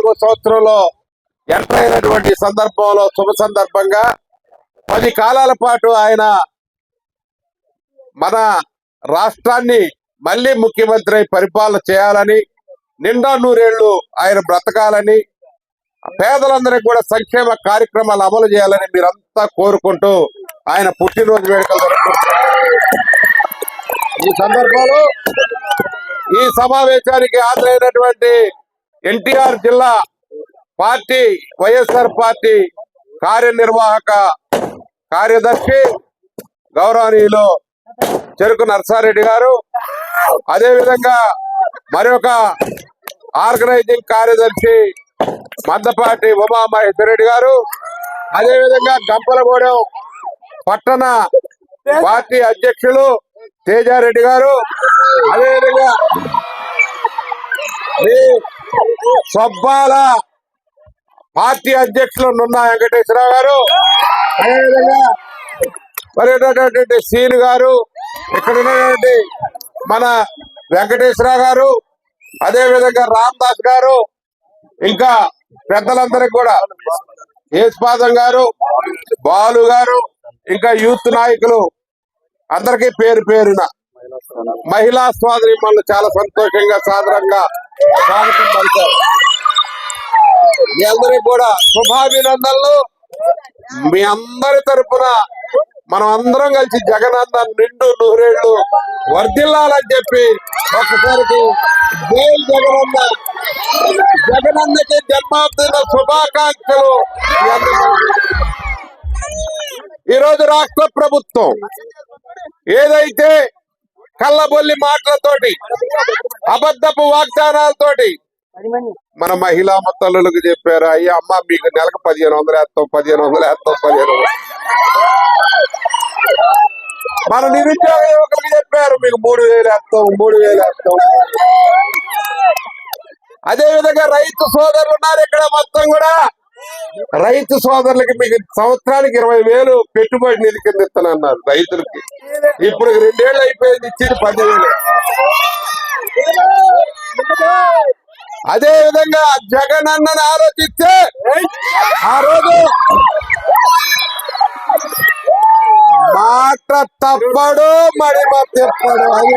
నాలుగో సంవత్సరంలో ఎంటర్ అయినటువంటి సందర్భంలో శుభ సందర్భంగా పది కాలాల పాటు ఆయన మన రాష్ట్రాన్ని మళ్ళీ ముఖ్యమంత్రి పరిపాలన చేయాలని నిండా నూరేళ్ళు ఆయన బ్రతకాలని పేదలందరికీ కూడా సంక్షేమ కార్యక్రమాలు అమలు చేయాలని మీరంతా కోరుకుంటూ ఆయన పుట్టినరోజు వేడుకలు జరుపుకుంటున్నారు ఈ సందర్భంలో ఈ సమావేశానికి హాజరైనటువంటి ఎన్టీఆర్ జిల్లా పార్టీ వైఎస్ఆర్ పార్టీ కార్యనిర్వాహక కార్యదర్శి గౌరవనీయులు చెరుకు నర్సారెడ్డి గారు. అదే విధంగా మరొక ఆర్గనైజింగ్ కార్యదర్శి మందపాటి ఉమా మహేశ్వరరెడ్డి గారు. అదే విధంగా గంపలగూడెం పట్టణ పార్టీ అధ్యక్షులు తేజారెడ్డి గారు. అదే విధంగా సబ్బాల పార్టీ అధ్యక్షులు నున్నా వెంకటేశ్వరరావు గారు. అదేవిధంగా మరి ఉన్నటువంటి సీన్ గారు ఇక్కడ ఉన్నటువంటి మన వెంకటేశ్వరరావు గారు అదే విధంగా రామదాస్ గారు ఇంకా పెద్దలందరికీ కూడా యేసుపాదం గారు బాలు గారు ఇంకా యూత్ నాయకులు అందరికీ పేరు పేరున మహిళా సోదరి మనల్ని చాలా సంతోషంగా సాదరంగా స్వాగతం పలికారు మీ అందరికి కూడా శుభాభినందనలు. మీ అందరి తరపున మనం అందరం కలిసి జగనన్న నిండు నూరేళ్ళు వర్ధిల్లాలని చెప్పి ఒక్కసారికి జై జగనన్న జగనన్నకి జన్మదిన శుభాకాంక్షలు. ఈరోజు రాష్ట్ర ప్రభుత్వం ఏదైతే కళ్ళబొల్లి మాటలతోటి అబద్ధపు వాగ్దానాలతోటి. మన మహిళా తల్లులకు చెప్పారు అయ్యా అమ్మ మీకు నెలకు పదిహేను వందలు వేస్తాం పదిహేను వందలు వేస్తాం పదిహేను వందలు మన నిరుద్యోగ యువకులకు చెప్పారు మీకు మూడు వేలు వేస్తాం మూడు వేలు వేస్తాం. అదే విధంగా రైతు సోదరులు ఉన్నారు ఇక్కడ మొత్తం కూడా. రైతు సోదరులకి మీకు సంవత్సరానికి ఇరవై వేలు పెట్టుబడి నిధి కింద ఇస్తానన్నారు రైతులకి. ఇప్పుడు రెండేళ్ళు అయిపోయింది ఇచ్చింది పదివేలు. అదే విధంగా జగన్ అన్నని ఆలోచిస్తే ఆ రోజు మాట తప్పడు మడిమ తెప్పడు. అది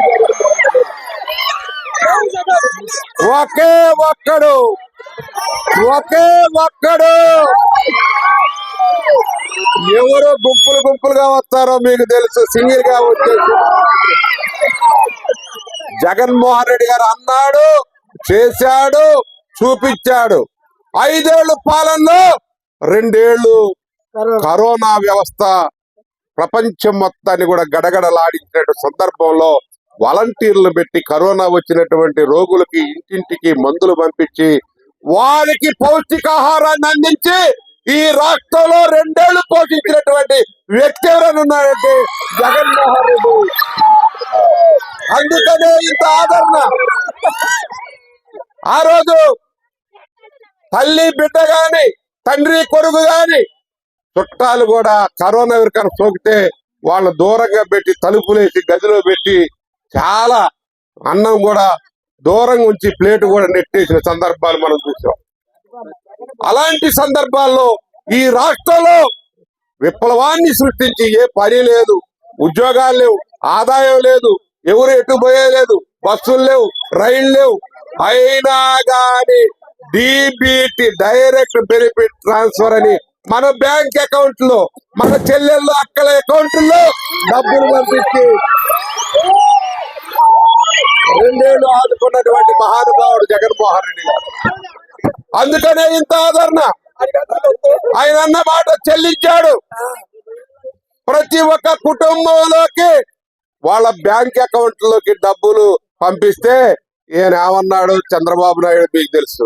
ఒకే ఒక్కడు ఒకే ఒక్కడు. ఎవరు గుంపులు గుంపులుగా వస్తారో మీకు తెలుసు. సింగిల్గా వచ్చేసి జగన్మోహన్ రెడ్డి గారు అన్నాడు చేశాడు చూపించాడు. ఐదేళ్ళు పాలనలో రెండేళ్ళు కరోనా వ్యవస్థ ప్రపంచం మొత్తాన్ని కూడా గడగడలాడించినట్టు సందర్భంలో వాలంటీర్లు పెట్టి కరోనా వచ్చినటువంటి రోగులకి ఇంటింటికి మందులు పంపించి వారికి పౌష్టికాహారాన్ని అందించి ఈ రాష్ట్రంలో రెండేళ్ళు పోషించినటువంటి వ్యక్తి ఎవరైనా ఉన్నారంటే జగన్మోహన్ రెడ్డి. అందుకనే ఇంత ఆదరణ. ఆ రోజు తల్లి బిడ్డ గాని తండ్రి కొడుకు గాని చుట్టాలు కూడా కరోనా ఎవరికైనా సోకితే వాళ్ళ దూరంగా పెట్టి తలుపులేసి గదిలో పెట్టి చాలా అన్నం కూడా దూరంగా ఉంచి ప్లేట్ కూడా నెట్టేసిన సందర్భాలు మనం చూసాం. అలాంటి సందర్భాల్లో ఈ రాష్ట్రంలో విప్లవాన్ని సృష్టించి ఏ పని లేదు ఉద్యోగాలు లేవు ఆదాయం లేదు ఎవరు ఎటు పోయేలేదు బస్సులు లేవు రైళ్ళు లేవు. అయినా గాని డిబిటి డైరెక్ట్ బెనిఫిట్ ట్రాన్స్ఫర్ అని మన బ్యాంక్ అకౌంట్లో మన చెల్లెళ్ళు అక్కల అకౌంట్లో డబ్బులు పంపించి రెండేళ్ళు ఆదుకున్నటువంటి మహానుభావుడు జగన్మోహన్ రెడ్డి గారు. అందుకనే ఇంత ఆదరణ. ఆయన అన్న మాట చెల్లించాడు. ప్రతి ఒక్క కుటుంబంలోకి వాళ్ళ బ్యాంక్ అకౌంట్లోకి డబ్బులు పంపిస్తే ఈయన ఏమన్నాడు? చంద్రబాబు నాయుడు మీకు తెలుసు.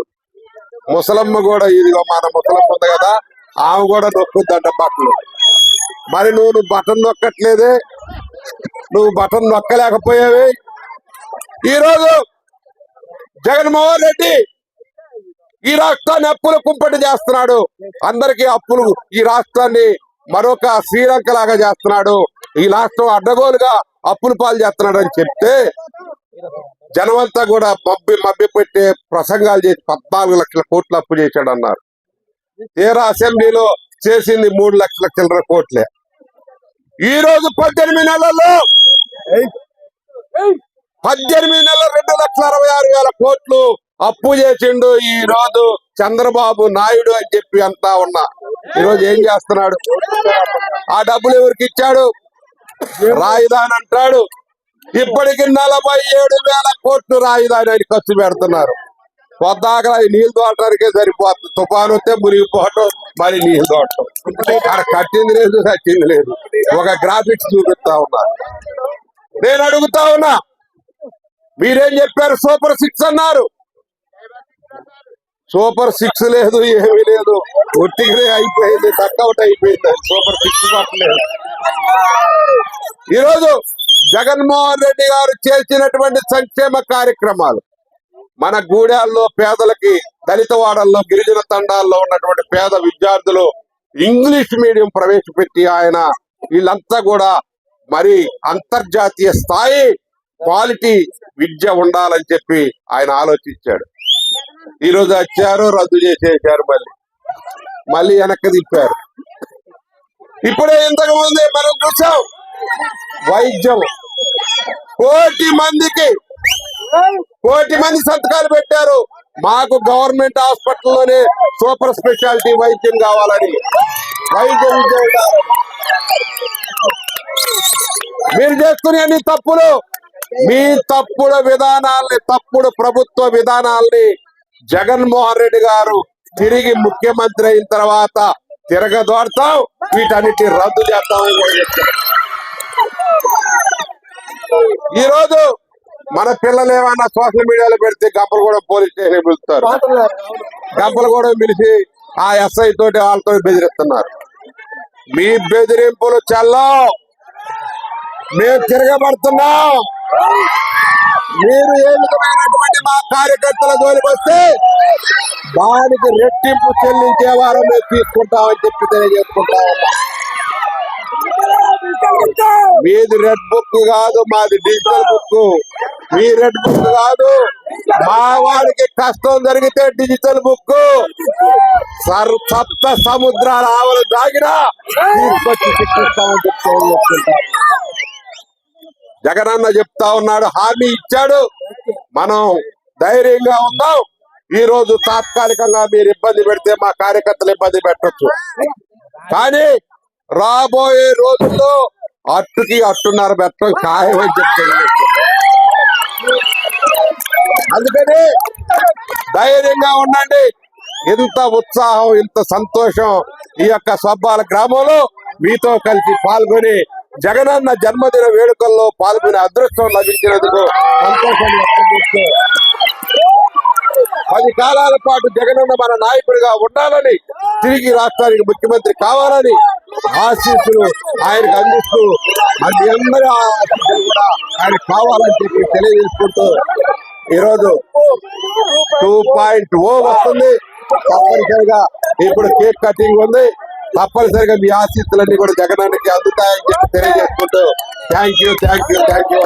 ముసలమ్మ కూడా ఇదిగో మన ముసలమ్మ ఉంది కదా ఆమె కూడా నొక్కుద్దంట బట్టలు. మరి నువ్వు నువ్వు బటన్ నొక్కట్లేదే? నువ్వు బటన్ నొక్కలేకపోయావి? ఈరోజు జగన్మోహన్ రెడ్డి ఈ రాష్ట్రాన్ని అప్పుల కుంపటి చేస్తున్నాడు. అందరికి అప్పులు ఈ రాష్ట్రాన్ని మరొక శ్రీలంక లాగా చేస్తున్నాడు. ఈ రాష్ట్రం అడ్డగోలుగా అప్పుల పాలు చేస్తున్నాడు అని చెప్తే జనమంతా కూడా మబ్బి మబ్బి పెట్టే ప్రసంగాలు చేసి పద్నాలుగు లక్షల కోట్లు అప్పు చేశాడు అన్నారు. తీరా అసెంబ్లీలో చేసింది మూడు లక్షల చిల్లర కోట్లే. ఈ రోజు పద్దెనిమిది నెలల్లో పద్దెనిమిది నెలల రెండు లక్షల అరవై ఆరు వేల కోట్లు అప్పు చేసిండు ఈ రోజు చంద్రబాబు నాయుడు అని చెప్పి అంతా ఉన్నా. ఈ రోజు ఏం చేస్తున్నాడు? ఆ డబ్బులు ఎవరికి ఇచ్చాడు? రాయిదాని అంటాడు. ఇప్పటికి నలభై ఏడు వేల కోట్లు రాయిదాని అని ఖర్చు పెడుతున్నారు. పొద్దాక నీళ్ళు తోటడానికే సరిపోతుంది. తుఫాను వస్తే మునిగిపోవటం మరి నీళ్ళు తోటం అక్కడ కట్టింది లేదు కట్టింది లేదు. ఒక గ్రాఫిక్స్ చూపిస్తా ఉన్నారు నేను అడుగుతా ఉన్నా మీరేం చెప్పారు? సూపర్ సిక్స్ అన్నారు. సూపర్ సిక్స్ లేదు ఏమీ లేదు. ఒట్టిగ్రే అయిపోయింది అవుట్ అయిపోయింది. సూపర్ సిక్స్ పట్టలేదు ఈరోజు జగన్మోహన్ రెడ్డి గారు చేసినటువంటి సంక్షేమ కార్యక్రమాలు మన గూడాల్లో పేదలకి దళిత వాడల్లో గిరిజన తండాల్లో ఉన్నటువంటి పేద విద్యార్థులు ఇంగ్లీష్ మీడియం ప్రవేశపెట్టి ఆయన వీళ్ళంతా కూడా మరి అంతర్జాతీయ స్థాయి క్వాలిటీ విద్య ఉండాలని చెప్పి ఆయన ఆలోచించాడు. ఈ రోజు వచ్చారు రద్దు చేసేసారు మళ్ళీ. మళ్ళీ వెనక్కి తిప్పారు. ఇప్పుడే ఇంతకు ముందే మనం చూసాం వైద్యం. కోటి మందికి కోటి మంది సంతకాలు పెట్టారు. మాకు గవర్నమెంట్ హాస్పిటల్లోనే సూపర్ స్పెషాలిటీ వైద్యం కావాలని. వైద్య విద్య మీరు చేస్తున్న అన్ని తప్పులు మీ తప్పుడు విధానాల్ని తప్పుడు ప్రభుత్వ విధానాల్ని జగన్మోహన్ రెడ్డి గారు తిరిగి ముఖ్యమంత్రి అయిన తర్వాత తిరగదోడతాం. వీటన్నిటి రద్దు చేస్తామని కూడా ఈ రోజు మన పిల్లలు ఏమైనా సోషల్ మీడియాలో పెడితే గంపలగూడెం పోలీస్ స్టేషన్ పిలుస్తారు. కూడా పిలిచి ఆ ఎస్ఐ తోటి వాళ్ళతో బెదిరిస్తున్నారు. మీ బెదిరింపులు చల్లం. మేము తిరగబడుతున్నాం. మీరు ఏ విధమైనటువంటి మా కార్యకర్తల జోలికి వస్తే దానికి రెట్టింపు చెల్లించే వారం మేము తీసుకుంటామని చెప్పి తెలియజేసుకుంటా మీది రెడ్ బుక్ కాదు మాది డిజిటల్ బుక్. మీ రెడ్ బుక్ కాదు. మా వాడికి కష్టం జరిగితే డిజిటల్ బుక్. సర్ సప్త సముద్రాల ఆవలు దాగినా తీసుకొచ్చి శిక్షిస్తామని చెప్పి తెలియజేసుకుంటాం. జగనన్న చెప్తా ఉన్నాడు హామీ ఇచ్చాడు. మనం ధైర్యంగా ఉందాం. ఈ రోజు తాత్కాలికంగా మీరు ఇబ్బంది పెడితే మా కార్యకర్తలు ఇబ్బంది పెట్టొచ్చు. కానీ రాబోయే రోజుల్లో అట్టుకి అట్టున్నర పెట్టడం ఖాయం అని చెప్తుంది అందుకని ధైర్యంగా ఉండండి. ఇంత ఉత్సాహం ఇంత సంతోషం ఈ యొక్క సబ్బాల గ్రామంలో మీతో కలిసి పాల్గొని జగనన్న జన్మదిన వేడుకల్లో పాల్గొనే అదృష్టం లభించినందుకు సంతోషం వ్యక్తం చేస్తూ పది కాలాల పాటు జగనన్న మన నాయకుడిగా ఉండాలని తిరిగి రాష్ట్రానికి ముఖ్యమంత్రి కావాలని ఆశీస్సులు ఆయనకు అందిస్తూ అది అందరి ఆశీస్సులు కూడా ఆయన కావాలని చెప్పి తెలియజేసుకుంటూ ఈరోజు టూ పాయింట్ ఓ వస్తుంది. తప్పనిసరిగా ఇప్పుడు కేక్ కటింగ్ ఉంది. తప్పనిసరిగా మీ ఆశీస్సులన్నీ కూడా జగనానికి అందుతాయని చెప్పి తెలియజేసుకుంటూ thank you thank you thank you